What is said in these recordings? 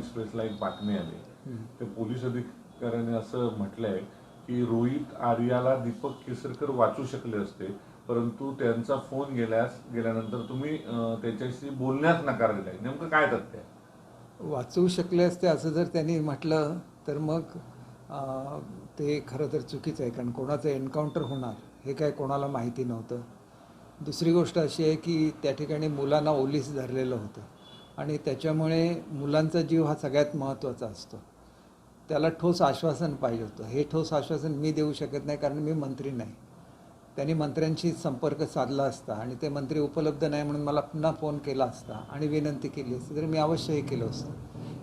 एक्सप्रेसला एक बातमी आली. ते पोलीस अधिकाऱ्याने असं म्हटलंय की रोहित आर्याला दीपक केसरकर वाचू शकले असते परंतु त्यांचा फोन गेल्यास गेल्यानंतर तुम्ही त्याच्याशी बोलण्यास नकार दिलाय. नेमकं काय तथ्य? वाचवू शकले असते असं जर त्यांनी म्हटलं तर मग ते खरं तर चुकीचं आहे कारण कोणाचं एन्काउंटर होणार हे काय कोणाला माहिती नव्हतं. दुसरी गोष्ट अशी आहे की त्या ठिकाणी मुलांना ओलीस धरलेलं होतं. आणि त्याच्यामुळे मुलांचा जीव हा सगळ्यात महत्त्वाचा असतो. त्याला ठोस आश्वासन पाहिजे होतं. हे ठोस आश्वासन मी देऊ शकत नाही कारण मी मंत्री नाही. त्यांनी मंत्र्यांशी संपर्क साधला असता आणि ते मंत्री उपलब्ध नाही म्हणून मला पुन्हा फोन केला असता आणि विनंती केली असती तर मी अवश्य हे केलं असतं.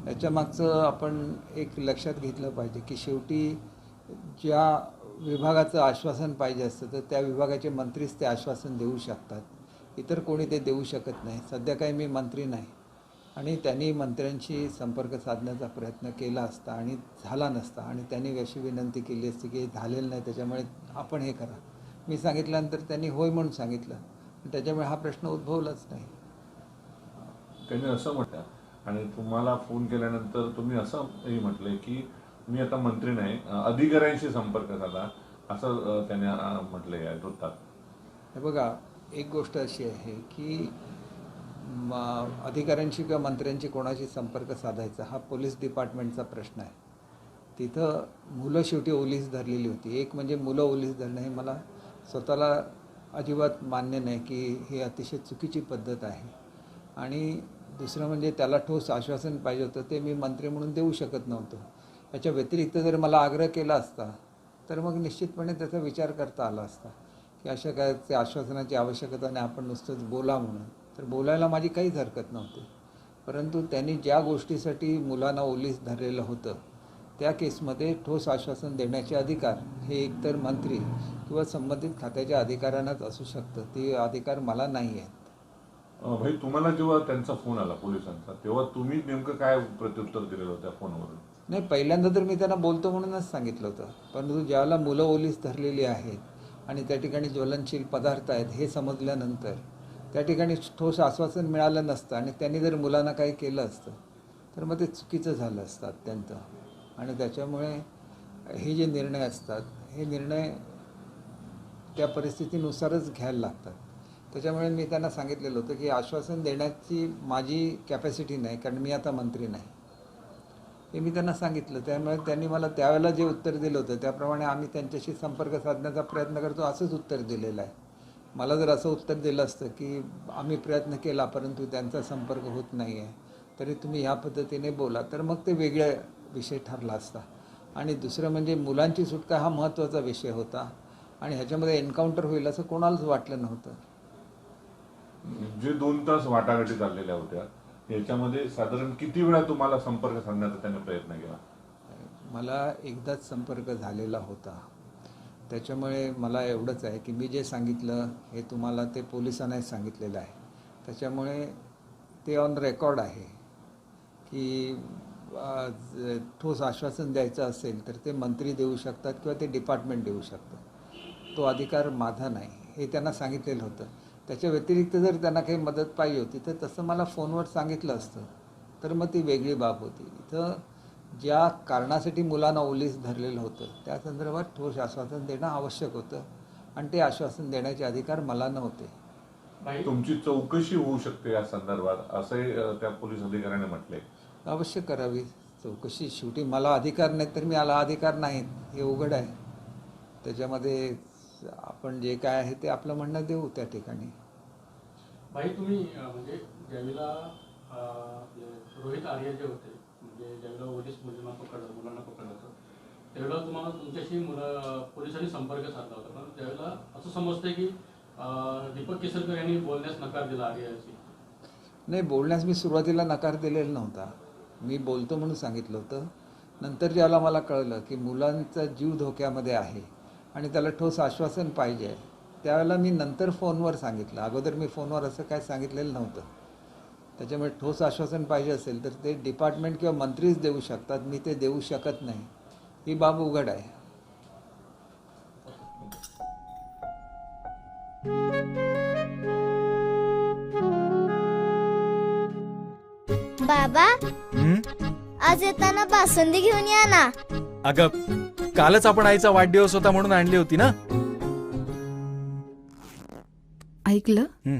याच्या मागचं आपण एक लक्षात घेतलं पाहिजे की शेवटी ज्या विभागाचं आश्वासन पाहिजे असतं तर त्या विभागाचे मंत्रीच ते आश्वासन देऊ शकतात. इतर कोणी ते देऊ शकत नाही. सध्या काही मी मंत्री नाही. आणि त्यांनी मंत्र्यांशी संपर्क साधण्याचा प्रयत्न केला असता आणि झाला नसता. आणि त्यांनी अशी विनंती केली असती की झालेलं नाही त्याच्यामुळे आपण हे करा. मी सांगितल्यानंतर त्यांनी होय म्हणून सांगितलं. त्याच्यामुळे हा प्रश्न उद्भवलाच नाही. त्यांनी असं म्हटलं. आणि तुम्हाला फोन केल्यानंतर तुम्ही असंही म्हटलंय की मी आता मंत्री नाही अधिकाऱ्यांशी संपर्क साधा असं त्याने अं, म्हटलंय या वृत्तात. हे बघा एक गोष्ट अशी आहे की अधिकाऱ्यांशी किंवा मंत्र्यांशी कोणाशी संपर्क साधायचा हा पोलीस डिपार्टमेंटचा प्रश्न आहे. तिथं मुलं शेवटी ओलीस धरलेली होती. एक म्हणजे मुलं ओलीस धरणं हे मला स्वतःला अजिबात मान्य नाही की ही अतिशय चुकीची पद्धत आहे. आणि दुसरं म्हणजे त्याला ठोस आश्वासन पाहिजे होतं ते मी मंत्री म्हणून देऊ शकत नव्हतो. याच्या व्यतिरिक्त जर मला आग्रह केला असता तर मग निश्चितपणे त्याचा विचार करता आला असता की अशा काय आश्वासनाची आवश्यकता नाही आपण नुसतंच बोला म्हणून. तर बोलायला माझी काहीच हरकत नव्हती. परंतु त्यांनी ज्या गोष्टीसाठी मुलांना ओलीस धरलेलं होतं त्या केसमध्ये ठोस आश्वासन देण्याचे अधिकार हे एकतर मंत्री किंवा संबंधित खात्याच्या अधिकाऱ्यांनाच असू शकतं. ते अधिकार मला नाही आहेत. भाई तुम्हाला जेव्हा त्यांचा फोन आला पोलिसांचा तेव्हा तुम्ही नेमकं काय प्रत्युत्तर दिलेलं होतं त्या फोनवरून? नाही पहिल्यांदा तर मी त्यांना बोलतो म्हणूनच सांगितलं होतं. परंतु ज्यावेळेला मुलं ओलीस धरलेली आहेत आणि त्या ठिकाणी ज्वलनशील पदार्थ आहेत हे समजल्यानंतर त्या ठिकाणी ठोस आश्वासन मिळालं नसतं आणि त्यांनी जर मुलांना काही केलं असतं तर मग ते चुकीचं झालं असतं अत्यंत. आणि त्याच्यामुळे हे जे निर्णय असतात हे निर्णय त्या परिस्थितीनुसारच घ्यायला लागतात. त्याच्यामुळे मी त्यांना सांगितलेलं होतं की आश्वासन देण्याची माझी कॅपॅसिटी नाही कारण मी आता मंत्री नाही. हे मी त्यांना सांगितलं. त्यामुळे त्यांनी मला त्यावेळेला जे उत्तर दिलं होतं त्याप्रमाणे आम्ही त्यांच्याशी संपर्क साधण्याचा प्रयत्न करतो असंच उत्तर दिलेलं आहे. मला जर असं उत्तर दिलं असतं की आम्ही प्रयत्न केला परंतु त्यांचा संपर्क होत नाही आहे तरी तुम्ही ह्या पद्धतीने बोला. तर मग ते वेगळा विषय ठरला असता. आणि दुसरं म्हणजे मुलांची सुटका हा महत्त्वाचा विषय होता. आणि ह्याच्यामध्ये एन्काउंटर होईल असं कोणालाच वाटलं नव्हतं. जे दोन तास वाटाघाटी चाललेल्या होत्या याच्यामध्ये साधारण किती वेळा तुम्हाला संपर्क साधण्याचा त्याने प्रयत्न केला? मला एकदाच संपर्क झालेला होता. त्याच्यामुळे मला एवढंच आहे की मी जे सांगितलं हे तुम्हाला ते पोलिसांनाही सांगितलेलं आहे. त्याच्यामुळे ते ऑन रेकॉर्ड आहे की ठोस आश्वासन द्यायचं असेल तर ते मंत्री देऊ शकतात किंवा ते डिपार्टमेंट देऊ शकतं तो अधिकार माझा नाही हे त्यांना सांगितलेलं होतं. त्याच्या व्यतिरिक्त जर त्यांना काही मदत पाहिजे होती तर तसं मला फोनवर सांगितलं असतं. तर मग ती वेगळी बाब होती. इथं ज्या कारणासाठी मुलांना ओलीस धरलेलं होतं त्या संदर्भात ठोस आश्वासन देणं आवश्यक होतं. आणि ते आश्वासन देण्याचे अधिकार मला नव्हते. तुमची चौकशी होऊ शकते या संदर्भात असंही त्या पोलीस अधिकाऱ्याने म्हटले. अवश्य करावी. चौकशी शेवटी मला अधिकार नाही तर मी आला अधिकार नाहीत. हे उघड आहे. त्याच्यामध्ये आपण जे काय आहे ते आपलं म्हणणं देऊ त्या ठिकाणी. भाई तुम्ही म्हणजे ज्यावेळेला रोहित आर्य जे होते म्हणजे ज्यांना ओलीस मुलींना पकडलं मुलांना पकडलं होतं त्यावेळेला तुम्हाला तुमच्याशी मुलं पोलिसांनी संपर्क साधला होता. पण त्यावेळेला असं समजतंय की दीपक केसरकर यांनी बोलण्यास नकार दिला आर्याशी नाही बोलण्यास मी सुरुवातीला नकार दिलेला नव्हता. मी बोलतो म्हणून सांगितलं होतं. नंतर ज्याला मला कळलं की मुलांचा जीव धोक्यामध्ये आहे आणि त्याला ठोस आश्वासन पाहिजे त्यावेळेला मी नंतर फोनवर सांगितलं. अगोदर मी फोनवर असं काय सांगितलेलं नव्हतं. त्याच्यामुळे ठोस आश्वासन पाहिजे असेल तर ते डिपार्टमेंट किंवा मंत्रीच देऊ शकतात. मी ते देऊ शकत नाही. ही बाब उघड आहे. बाबा हं? आज येताना बासुंदी घेऊन या ना. अगं कालच आपण आईचा वाढदिवस होता म्हणून आणली होती ना? ऐकलं? हं.